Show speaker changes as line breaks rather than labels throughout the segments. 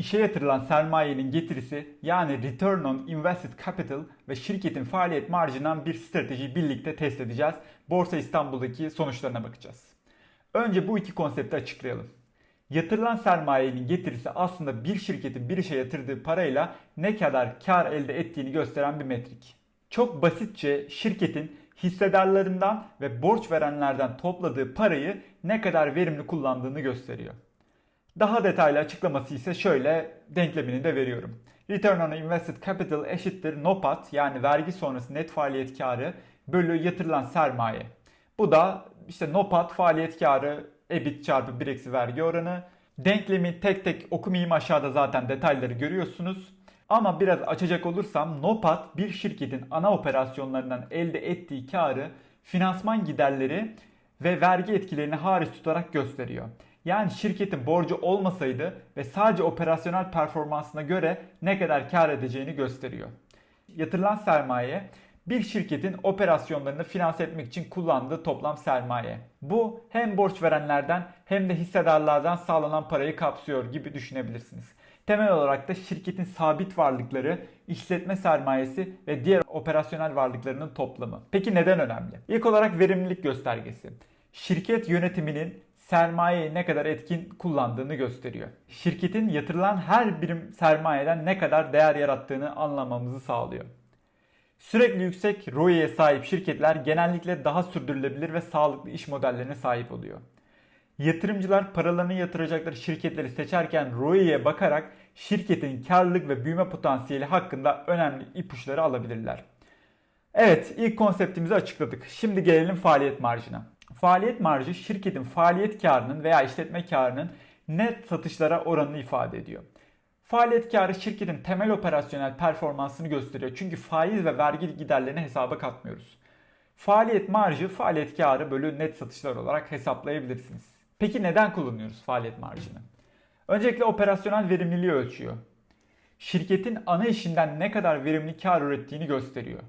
İşe yatırılan sermayenin getirisi yani Return on Invested Capital ve şirketin faaliyet marjından bir stratejiyi birlikte test edeceğiz. Borsa İstanbul'daki sonuçlarına bakacağız. Önce bu iki konsepti açıklayalım. Yatırılan sermayenin getirisi aslında bir şirketin bir işe yatırdığı parayla ne kadar kar elde ettiğini gösteren bir metrik. Çok basitçe şirketin hissedarlarından ve borç verenlerden topladığı parayı ne kadar verimli kullandığını gösteriyor. Daha detaylı açıklaması ise şöyle denklemini de veriyorum. Return on Invested Capital eşittir NOPAT yani vergi sonrası net faaliyet karı bölü yatırılan sermaye. Bu da işte NOPAT faaliyet karı EBIT çarpı 1 eksi vergi oranı. Denklemi tek tek okumayayım aşağıda zaten detayları görüyorsunuz. Ama biraz açacak olursam NOPAT bir şirketin ana operasyonlarından elde ettiği karı finansman giderleri ve vergi etkilerini hariç tutarak gösteriyor. Yani şirketin borcu olmasaydı ve sadece operasyonel performansına göre ne kadar kar edeceğini gösteriyor. Yatırılan sermaye bir şirketin operasyonlarını finanse etmek için kullandığı toplam sermaye. Bu hem borç verenlerden hem de hissedarlardan sağlanan parayı kapsıyor gibi düşünebilirsiniz. Temel olarak da şirketin sabit varlıkları, işletme sermayesi ve diğer operasyonel varlıklarının toplamı. Peki neden önemli? İlk olarak verimlilik göstergesi. Şirket yönetiminin sermayeyi ne kadar etkin kullandığını gösteriyor. Şirketin yatırılan her birim sermayeden ne kadar değer yarattığını anlamamızı sağlıyor. Sürekli yüksek ROI'ye sahip şirketler genellikle daha sürdürülebilir ve sağlıklı iş modellerine sahip oluyor. Yatırımcılar paralarını yatıracakları şirketleri seçerken ROI'ye bakarak şirketin karlılık ve büyüme potansiyeli hakkında önemli ipuçları alabilirler. Evet, ilk konseptimizi açıkladık. Şimdi gelelim faaliyet marjına. Faaliyet marjı şirketin faaliyet karının veya işletme karının net satışlara oranını ifade ediyor. Faaliyet karı şirketin temel operasyonel performansını gösteriyor. Çünkü faiz ve vergi giderlerini hesaba katmıyoruz. Faaliyet marjı faaliyet karı bölü net satışlar olarak hesaplayabilirsiniz. Peki neden kullanıyoruz faaliyet marjını? Öncelikle operasyonel verimliliği ölçüyor. Şirketin ana işinden ne kadar verimli kar ürettiğini gösteriyor.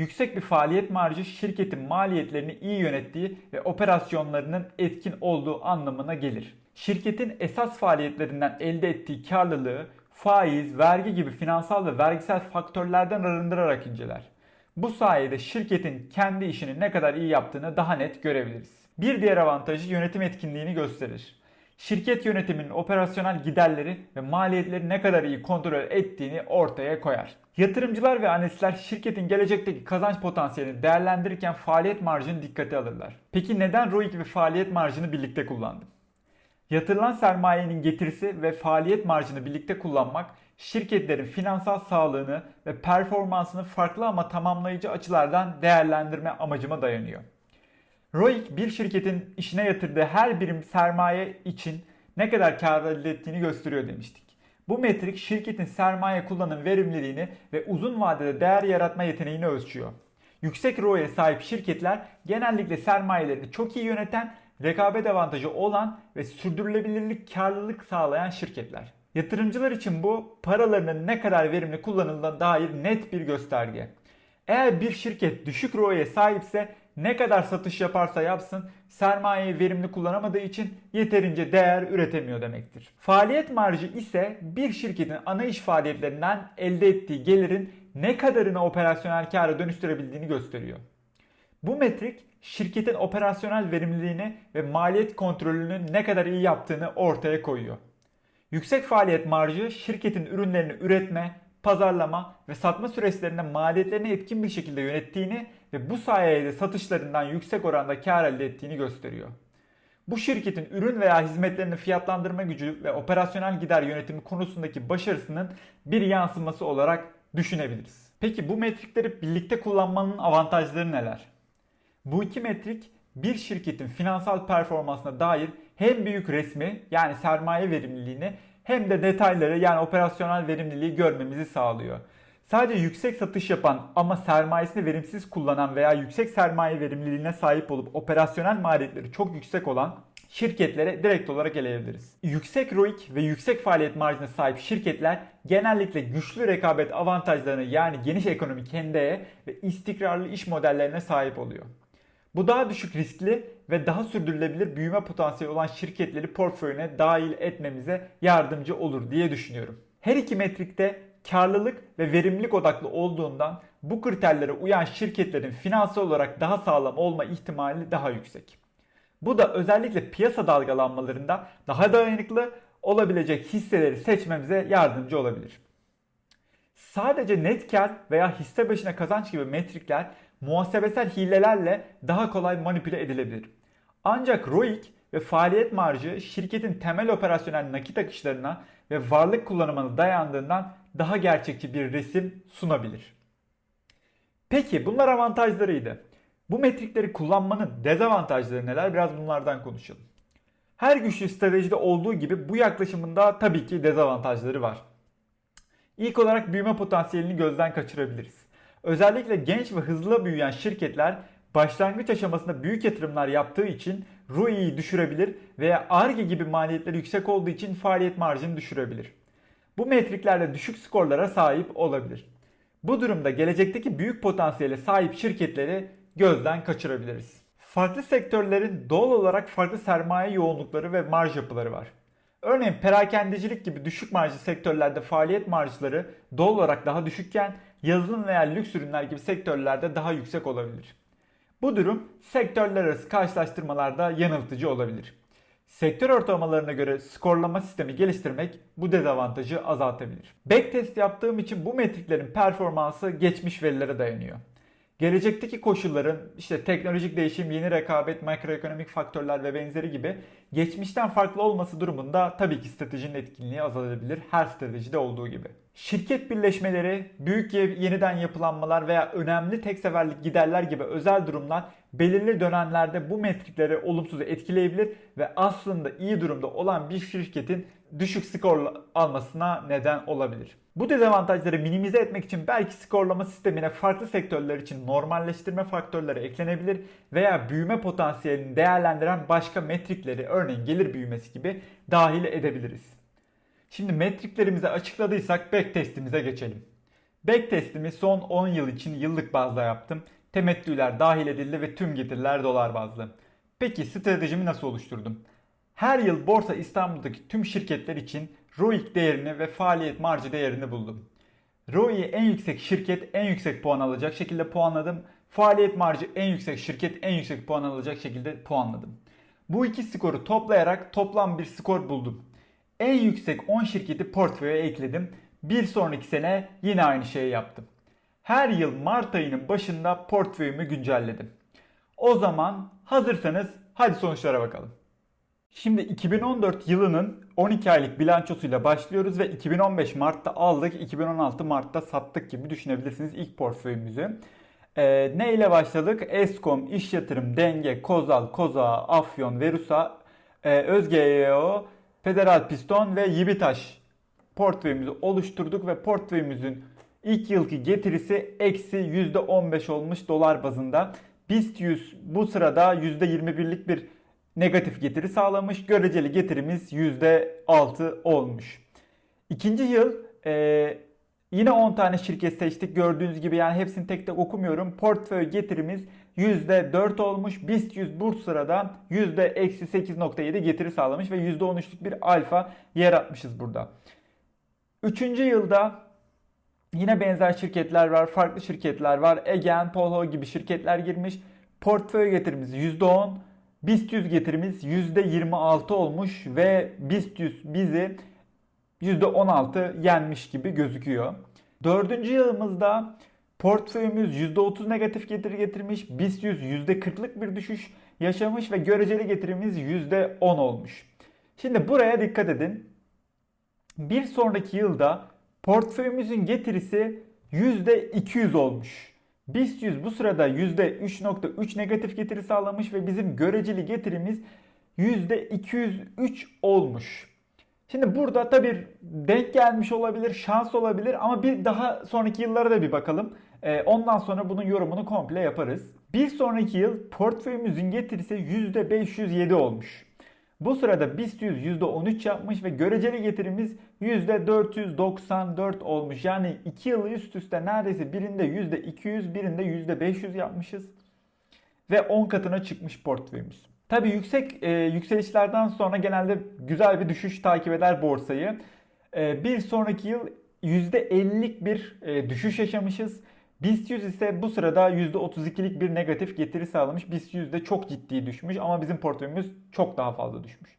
Yüksek bir faaliyet marjı şirketin maliyetlerini iyi yönettiği ve operasyonlarının etkin olduğu anlamına gelir. Şirketin esas faaliyetlerinden elde ettiği karlılığı faiz, vergi gibi finansal ve vergisel faktörlerden arındırarak inceler. Bu sayede şirketin kendi işini ne kadar iyi yaptığını daha net görebiliriz. Bir diğer avantajı yönetim etkinliğini gösterir. Şirket yönetiminin operasyonel giderleri ve maliyetleri ne kadar iyi kontrol ettiğini ortaya koyar. Yatırımcılar ve analistler şirketin gelecekteki kazanç potansiyelini değerlendirirken faaliyet marjını dikkate alırlar. Peki neden ROIC ve faaliyet marjını birlikte kullandım? Yatırılan sermayenin getirisi ve faaliyet marjını birlikte kullanmak şirketlerin finansal sağlığını ve performansını farklı ama tamamlayıcı açılardan değerlendirme amacıma dayanıyor. ROIC bir şirketin işine yatırdığı her birim sermaye için ne kadar kar elde ettiğini gösteriyor demiştik. Bu metrik şirketin sermaye kullanım verimliliğini ve uzun vadede değer yaratma yeteneğini ölçüyor. Yüksek ROI'ye sahip şirketler genellikle sermayelerini çok iyi yöneten, rekabet avantajı olan ve sürdürülebilirlik karlılık sağlayan şirketler. Yatırımcılar için bu paralarının ne kadar verimli kullanıldığına dair net bir gösterge. Eğer bir şirket düşük ROI'ye sahipse ne kadar satış yaparsa yapsın sermayeyi verimli kullanamadığı için yeterince değer üretemiyor demektir. Faaliyet marjı ise bir şirketin ana iş faaliyetlerinden elde ettiği gelirin ne kadarını operasyonel kâra dönüştürebildiğini gösteriyor. Bu metrik şirketin operasyonel verimliliğini ve maliyet kontrolünü ne kadar iyi yaptığını ortaya koyuyor. Yüksek faaliyet marjı şirketin ürünlerini üretme, pazarlama ve satma süreçlerinde maliyetlerini etkin bir şekilde yönettiğini ve bu sayede satışlarından yüksek oranda kar elde ettiğini gösteriyor. Bu şirketin ürün veya hizmetlerini fiyatlandırma gücü ve operasyonel gider yönetimi konusundaki başarısının bir yansıması olarak düşünebiliriz. Peki bu metrikleri birlikte kullanmanın avantajları neler? Bu iki metrik bir şirketin finansal performansına dair hem büyük resmi yani sermaye verimliliğini hem de detayları yani operasyonel verimliliği görmemizi sağlıyor. Sadece yüksek satış yapan ama sermayesini verimsiz kullanan veya yüksek sermaye verimliliğine sahip olup operasyonel maliyetleri çok yüksek olan şirketlere direkt olarak eleyebiliriz. Yüksek ROIC ve yüksek faaliyet marjına sahip şirketler genellikle güçlü rekabet avantajlarını yani geniş ekonomik hendeğe ve istikrarlı iş modellerine sahip oluyor. Bu daha düşük riskli ve daha sürdürülebilir büyüme potansiyeli olan şirketleri portföyüne dahil etmemize yardımcı olur diye düşünüyorum. Her iki metrikte karlılık ve verimlilik odaklı olduğundan bu kriterlere uyan şirketlerin finansal olarak daha sağlam olma ihtimali daha yüksek. Bu da özellikle piyasa dalgalanmalarında daha dayanıklı olabilecek hisseleri seçmemize yardımcı olabilir. Sadece net kar veya hisse başına kazanç gibi metrikler muhasebesel hilelerle daha kolay manipüle edilebilir. Ancak ROIC ve faaliyet marjı şirketin temel operasyonel nakit akışlarına ve varlık kullanımına dayandığından daha gerçekçi bir resim sunabilir. Peki bunlar avantajlarıydı. Bu metrikleri kullanmanın dezavantajları neler? Biraz bunlardan konuşalım. Her güçlü stratejide olduğu gibi bu yaklaşımında tabii ki dezavantajları var. İlk olarak büyüme potansiyelini gözden kaçırabiliriz. Özellikle genç ve hızlı büyüyen şirketler başlangıç aşamasında büyük yatırımlar yaptığı için ROI'yi düşürebilir veya ARGE gibi maliyetleri yüksek olduğu için faaliyet marjını düşürebilir. Bu metriklerle düşük skorlara sahip olabilir. Bu durumda gelecekteki büyük potansiyele sahip şirketleri gözden kaçırabiliriz. Farklı sektörlerin doğal olarak farklı sermaye yoğunlukları ve marj yapıları var. Örneğin perakendecilik gibi düşük marjlı sektörlerde faaliyet marjları doğal olarak daha düşükken yazılım veya lüks ürünler gibi sektörlerde daha yüksek olabilir. Bu durum sektörler arası karşılaştırmalarda yanıltıcı olabilir. Sektör ortalamalarına göre skorlama sistemi geliştirmek bu dezavantajı azaltabilir. Backtest yaptığım için bu metriklerin performansı geçmiş verilere dayanıyor. Gelecekteki koşulların işte teknolojik değişim, yeni rekabet, makroekonomik faktörler ve benzeri gibi geçmişten farklı olması durumunda tabii ki stratejinin etkinliği azalabilir her stratejide olduğu gibi. Şirket birleşmeleri, büyük yeniden yapılanmalar veya önemli tek seferlik giderler gibi özel durumlar belirli dönemlerde bu metrikleri olumsuz etkileyebilir ve aslında iyi durumda olan bir şirketin düşük skor almasına neden olabilir. Bu dezavantajları minimize etmek için belki skorlama sistemine farklı sektörler için normalleştirme faktörleri eklenebilir veya büyüme potansiyelini değerlendiren başka metrikleri örneğin gelir büyümesi gibi dahil edebiliriz. Şimdi metriklerimizi açıkladıysak backtestimize geçelim. Backtestimi son 10 yıl için yıllık bazda yaptım. Temettüler dahil edildi ve tüm getiriler dolar bazlı. Peki stratejimi nasıl oluşturdum? Her yıl Borsa İstanbul'daki tüm şirketler için ROIC değerini ve faaliyet marjı değerini buldum. ROI'yi en yüksek şirket en yüksek puan alacak şekilde puanladım. Faaliyet marjı en yüksek şirket en yüksek puan alacak şekilde puanladım. Bu iki skoru toplayarak toplam bir skor buldum. En yüksek 10 şirketi portföye ekledim. Bir sonraki sene yine aynı şeyi yaptım. Her yıl Mart ayının başında portföyümü güncelledim. O zaman hazırsanız hadi sonuçlara bakalım. Şimdi 2014 yılının 12 aylık bilançosuyla başlıyoruz ve 2015 Mart'ta aldık, 2016 Mart'ta sattık gibi düşünebilirsiniz ilk portföyümüzü. Ee, ne ile başladık? Eskom, İş Yatırım, Denge, Kozal, Koza, Afyon, Verusa, e, Özgeo, Federal Piston ve Yibitaş portföyümüzü oluşturduk ve portföyümüzün ilk yılki getirisi eksi %15 olmuş dolar bazında. BIST 100 bu sırada %21'lik bir negatif getiri sağlamış. Göreceli getirimiz %6 olmuş. İkinci yıl e, yine 10 tane şirket seçtik. Gördüğünüz gibi yani hepsini tek tek okumuyorum. Portföy getirimiz %4 olmuş. BIST 100 burs sırada %8.7 getiri sağlamış ve %13'lük bir alfa yer atmışız burada. Üçüncü yılda yine benzer şirketler var. Farklı şirketler var. Egen, Polo gibi şirketler girmiş. Portföy getirimiz %10. BIST 100 getirimiz %26 olmuş ve BIST 100 bizi %16 yenmiş gibi gözüküyor. Dördüncü yılımızda portföyümüz %30 negatif getiri getirmiş. BIST 100 %40'lık bir düşüş yaşamış ve göreceli getirimiz %10 olmuş. Şimdi buraya dikkat edin. Bir sonraki yılda portföyümüzün getirisi %200 olmuş. BIST 100 bu sırada %3.3 negatif getiri sağlamış ve bizim göreceli getirimiz %203 olmuş. Şimdi burada tabi denk gelmiş olabilir, şans olabilir ama bir daha sonraki yıllara da bir bakalım. Ee, ondan sonra bunun yorumunu komple yaparız. Bir sonraki yıl portföyümüzün getirisi %507 olmuş. Bu sırada BIST 100 %13 yapmış ve göreceli getirimiz %494 olmuş. Yani 2 yıl üst üste neredeyse birinde %200 birinde %500 yapmışız. ve 10 katına çıkmış portföyümüz. Tabii yüksek e, yükselişlerden sonra genelde güzel bir düşüş takip eder borsayı. E, bir sonraki yıl %50'lik bir e, düşüş yaşamışız. BIST 100 ise bu sırada %32'lik bir negatif getiri sağlamış. BIST 100 de çok ciddi düşmüş ama bizim portföyümüz çok daha fazla düşmüş.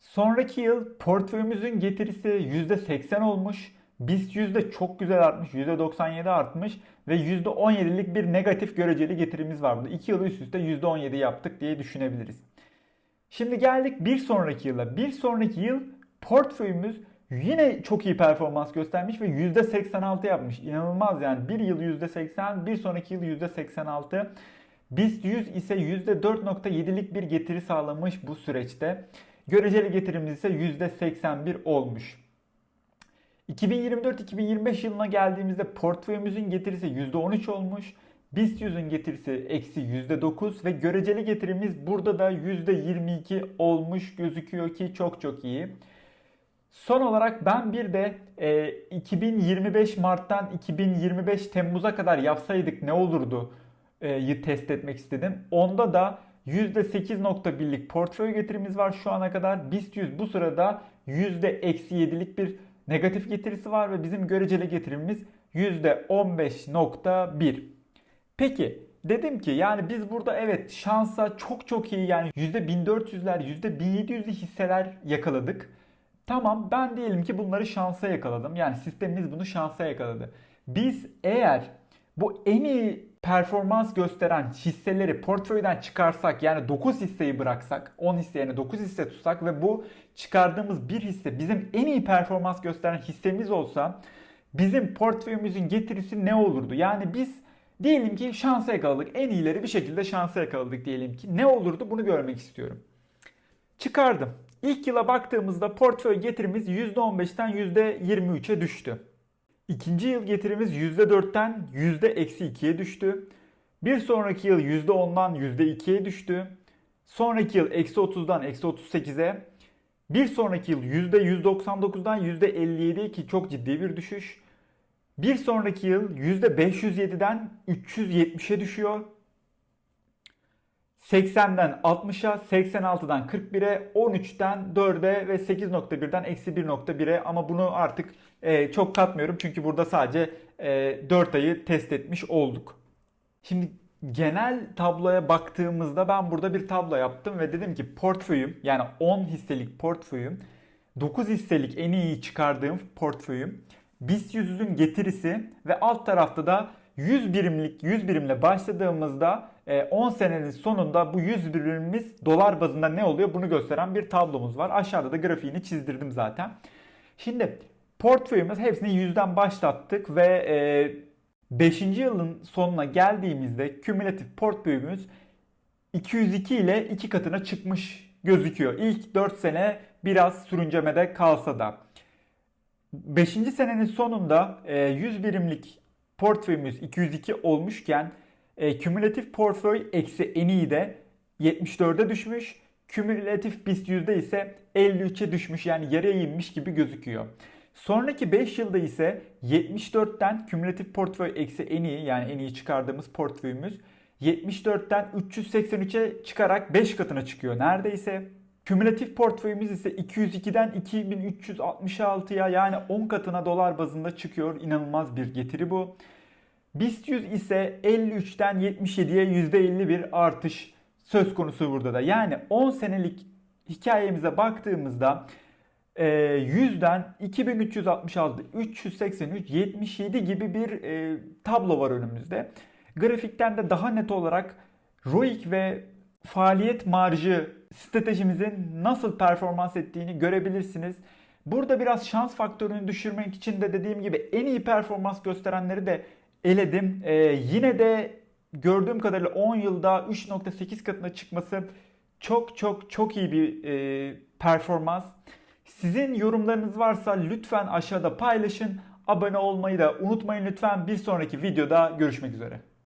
Sonraki yıl portföyümüzün getirisi %80 olmuş. BIST yüzde çok güzel artmış. %97 artmış ve %17'lik bir negatif göreceli getirimiz var burada. 2 yıl üst üste %17 yaptık diye düşünebiliriz. Şimdi geldik bir sonraki yıla. Bir sonraki yıl portföyümüz yine çok iyi performans göstermiş ve %86 yapmış. İnanılmaz yani. Bir yıl %80, bir sonraki yıl %86. BIST 100 ise %4.7'lik bir getiri sağlamış bu süreçte. Göreceli getirimiz ise %81 olmuş. 2024-2025 yılına geldiğimizde portföyümüzün getirisi %13 olmuş. BIST 100'ün getirisi eksi %9 ve göreceli getirimiz burada da %22 olmuş gözüküyor ki çok çok iyi. Son olarak ben bir de e, 2025 Mart'tan 2025 Temmuz'a kadar yapsaydık ne olurdu e, test etmek istedim. Onda da %8.1'lik portföy getirimiz var şu ana kadar. BIST 100 bu sırada %-7'lik bir negatif getirisi var ve bizim göreceli getirimimiz %15.1. Peki dedim ki yani biz burada evet şansa çok çok iyi yani %1400'ler %1700'lü hisseler yakaladık. Tamam ben diyelim ki bunları şansa yakaladım. Yani sistemimiz bunu şansa yakaladı. Biz eğer bu en iyi performans gösteren hisseleri portföyden çıkarsak yani 9 hisseyi bıraksak 10 hisse yerine 9 hisse tutsak ve bu çıkardığımız bir hisse bizim en iyi performans gösteren hissemiz olsa bizim portföyümüzün getirisi ne olurdu? Yani biz diyelim ki şansa yakaladık. En iyileri bir şekilde şansa yakaladık diyelim ki. Ne olurdu bunu görmek istiyorum. Çıkardım. İlk yıla baktığımızda portföy getirimiz %15'ten %23'e düştü. İkinci yıl getirimiz %4'ten %-2'ye düştü. Bir sonraki yıl %10'dan %2'ye düştü. Sonraki yıl -30'dan -38'e. Bir sonraki yıl %199'dan %57'ye ki çok ciddi bir düşüş. Bir sonraki yıl %507'den 370'e düşüyor. 80'den 60'a, 86'dan 41'e, 13'ten 4'e ve 8.1'den eksi 1.1'e ama bunu artık e, çok katmıyorum çünkü burada sadece e, 4 ayı test etmiş olduk. Şimdi genel tabloya baktığımızda ben burada bir tablo yaptım ve dedim ki portföyüm yani 10 hisselik portföyüm 9 hisselik en iyi çıkardığım portföyüm BIST 100'ün getirisi ve alt tarafta da 100 birimlik 100 birimle başladığımızda 10 e, senenin sonunda bu 100 birimimiz dolar bazında ne oluyor bunu gösteren bir tablomuz var. Aşağıda da grafiğini çizdirdim zaten. Şimdi portföyümüz hepsini 100'den başlattık ve 5. E, yılın sonuna geldiğimizde kümülatif portföyümüz 202 ile 2 katına çıkmış gözüküyor. İlk 4 sene biraz sürüncemede kalsa da. 5. senenin sonunda 100 e, birimlik portföyümüz 202 olmuşken e, kümülatif portföy eksi en iyi de 74'e düşmüş. Kümülatif BIST yüzde ise 53'e düşmüş yani yarıya inmiş gibi gözüküyor. Sonraki 5 yılda ise 74'ten kümülatif portföy eksi en iyi yani en iyi çıkardığımız portföyümüz 74'ten 383'e çıkarak 5 katına çıkıyor neredeyse. Kümülatif portföyümüz ise 202'den 2366'ya yani 10 katına dolar bazında çıkıyor. İnanılmaz bir getiri bu. BIST 100 ise 53'ten 77'ye %50 bir artış söz konusu burada da. Yani 10 senelik hikayemize baktığımızda 100'den 2366, 383, 77 gibi bir e, tablo var önümüzde. Grafikten de daha net olarak ROIC ve faaliyet marjı stratejimizin nasıl performans ettiğini görebilirsiniz. Burada biraz şans faktörünü düşürmek için de dediğim gibi en iyi performans gösterenleri de eledim. Ee, yine de gördüğüm kadarıyla 10 yılda 3.8 katına çıkması çok çok çok iyi bir e, performans. Sizin yorumlarınız varsa lütfen aşağıda paylaşın. Abone olmayı da unutmayın lütfen. Bir sonraki videoda görüşmek üzere.